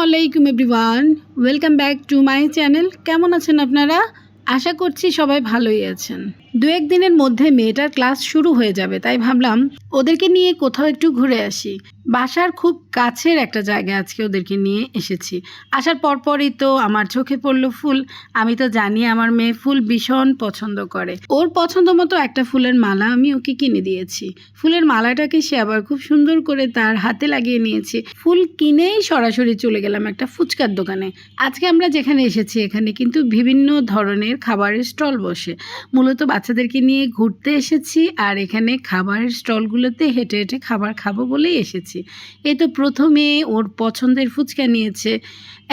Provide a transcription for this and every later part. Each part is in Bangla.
আলাইকুম everyone, welcome back to my channel. কেমন আছেন আপনারা? আশা করছি সবাই ভালোই আছেন। দু এক দিনের মধ্যে মেয়েটার ক্লাস শুরু হয়ে যাবে, তাই ভাবলাম ওদেরকে নিয়ে কোথাও একটু ঘুরে আসি। বাসার খুব কাছের একটা জায়গা আজকে ওদেরকে নিয়ে এসেছি। আসার পরপরই তো আমার চোখে পড়ল ফুল। আমি তো জানি আমার মেয়ে ফুল ভীষণ পছন্দ করে। ওর পছন্দ মতো একটা ফুলের মালা আমি ওকে কিনে দিয়েছি। ফুলের মালাটাকে সে আবার খুব সুন্দর করে তার হাতে লাগিয়ে নিয়েছে। ফুল কিনেই সরাসরি চলে গেলাম একটা ফুচকার দোকানে। আজকে আমরা যেখানে এসেছি এখানে কিন্তু বিভিন্ন ধরনের খাবারের স্টল বসে। মূলত বাচ্চাদেরকে নিয়ে ঘুরতে এসেছি আর এখানে খাবারের স্টলগুলোতে হেঁটে হেঁটে খাবার খাব বলেই এসেছি। এই তো প্রথমে ওর পছন্দের ফুচকা নিয়েছে।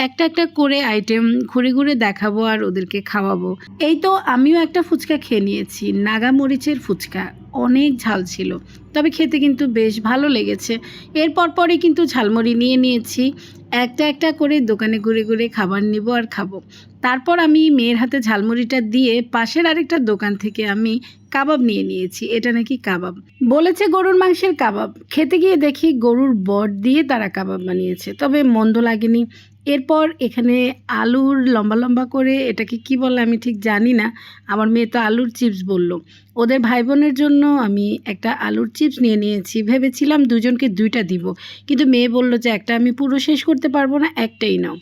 একটা একটা করে আইটেম ঘুরে ঘুরে দেখাবো আর ওদেরকে খাওয়াবো। এই তো আমিও একটা ফুচকা খেয়ে নিয়েছি নাগা মরিচের ফুচকা। অনেক ঝাল ছিল, তবে খেতে কিন্তু বেশ ভালো লেগেছে। এরপর পরে কিন্তু ঝালমুড়ি নিয়ে নিয়েছি। একটা একটা করে দোকানে ঘুরে ঘুরে খাবার নিব আর খাব। তারপর আমি মেয়ের হাতে ঝালমুড়িটা দিয়ে পাশের আরেকটা দোকান থেকে আমি কাবাব নিয়ে নিয়েছি। এটা নাকি কাবাব। বলেছে গরুর মাংসের কাবাব। খেতে গিয়ে দেখি গরুর বট দিয়ে তারা কাবাব বানিয়েছে। তবে মন্দ লাগেনি। এরপর এখানে আলুর লম্বা লম্বা করে এটাকে কি বলে আমি ঠিক জানি না, আমার মেয়ে তো আলুর চিপস বলল। ওদের ভাই বোনের জন্য আমি একটা আলুর চিপস নিয়ে নিয়েছি, ভেবেছিলাম দুজনকে দুইটা দিব। কিন্তু মেয়ে বলল যে একটা আমি পুরো শেষ করতে পারব না, একটাই নাও।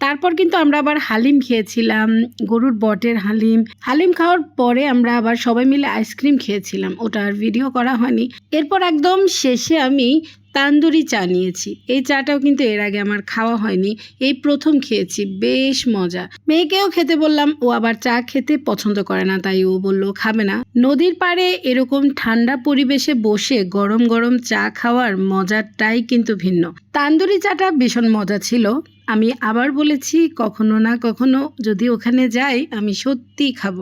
তারপর কিন্তু আমরা আবার হালিম খেয়েছিলাম, গরুর বটের হালিম। হালিম খাওয়ার পরে আমরা আবার সবাই মিলে আইসক্রিম খেয়েছিলাম ওটার ভিডিও করা হয়নি। এরপর একদম শেষে আমি তান্দুরি চা নিয়েছি। এই চাটাও কিন্তু এর আগে আমার খাওয়া হয়নি, এই প্রথম খেয়েছি, বেশ মজা। মেয়েকেও খেতে বললাম, ও আবার চা খেতে পছন্দ করে না, তাই ও বলল, খাবে না। নদীর পাড়ে এরকম ঠান্ডা পরিবেশে বসে গরম গরম চা খাওয়ার মজাটাই কিন্তু ভিন্ন। তান্দুরি চাটা ভীষণ মজা ছিল। আমি আবার বলেছি, কখনো না কখনো যদি ওখানে যাই, আমি সত্যিই খাব।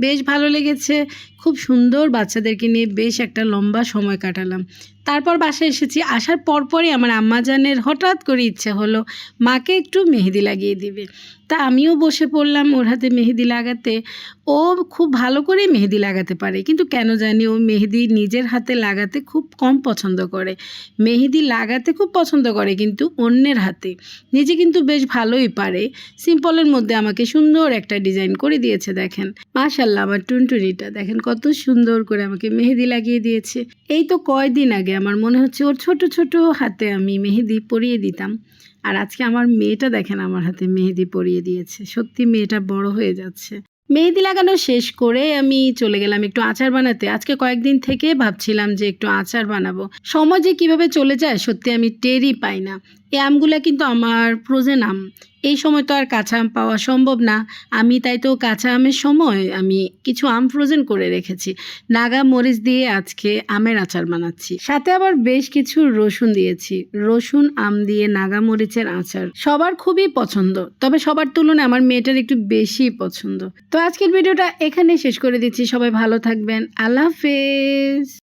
বেশ ভালো লেগেছে। খুব সুন্দর বাচ্চাদেরকে নিয়ে বেশ একটা লম্বা সময় কাটালাম। তারপর বাসায় এসেছি। আসার পরপরই আমার আম্মাজানের হঠাৎ করে ইচ্ছে হলো, মাকে একটু মেহেদি লাগিয়ে দিবে। তা আমিও বসে পড়লাম ওর হাতে মেহেদি লাগাতে। ও খুব ভালো করে মেহেদি লাগাতে পারে, কিন্তু কেন জানি ও মেহেদি নিজের হাতে লাগাতে খুব কম পছন্দ করে। মেহেদি লাগাতে খুব পছন্দ করে, কিন্তু অন্যের হাতে। নিজে কিন্তু বেশ ভালোই পারে। সিম্পলের মধ্যে আমাকে সুন্দর একটা ডিজাইন করে দিয়েছে, দেখেন। মাশাল্লাহ আমার টুনটুনিটা, দেখেন কত সুন্দর করে আমাকে মেহেদি লাগিয়ে দিয়েছে। এই তো কয়দিন আগে আমার মনে হচ্ছে ওর ছোট ছোট হাতে আমি মেহেদি পরিয়ে দিতাম। আর আজকে আমার মেয়েটা দেখেন আমার হাতে মেহেদি পরিয়ে দিয়েছে। সত্যি মেয়েটা বড় হয়ে যাচ্ছে। মেহেদি লাগানো শেষ করে আমি চলে গেলাম একটু আচার বানাতে। আজকে কয়েকদিন থেকে ভাবছিলাম যে একটু আচার বানাবো। সময় যে কীভাবে চলে যায় সত্যি আমি টেরই পাই না। এই আমগুলা কিন্তু আমার ফ্রোজেন আম। এই সময় তো আর কাঁচা আম পাওয়া সম্ভব না। আমি তাই তো কাঁচা আমের সময় আমি কিছু আম ফ্রোজেন করে রেখেছি। নাগা মরিচ দিয়ে আজকে আমের আচার বানাচ্ছি। সাথে আবার বেশ কিছু রসুন দিয়েছি। রসুন, আম দিয়ে নাগা মরিচের আচার সবার খুবই পছন্দ। তবে সবার তুলনায় আমার মেয়েটার একটু বেশি পছন্দ। তো আজকের ভিডিওটা এখানে শেষ করে দিচ্ছি। সবাই ভালো থাকবেন। আল্লাহ হাফেজ।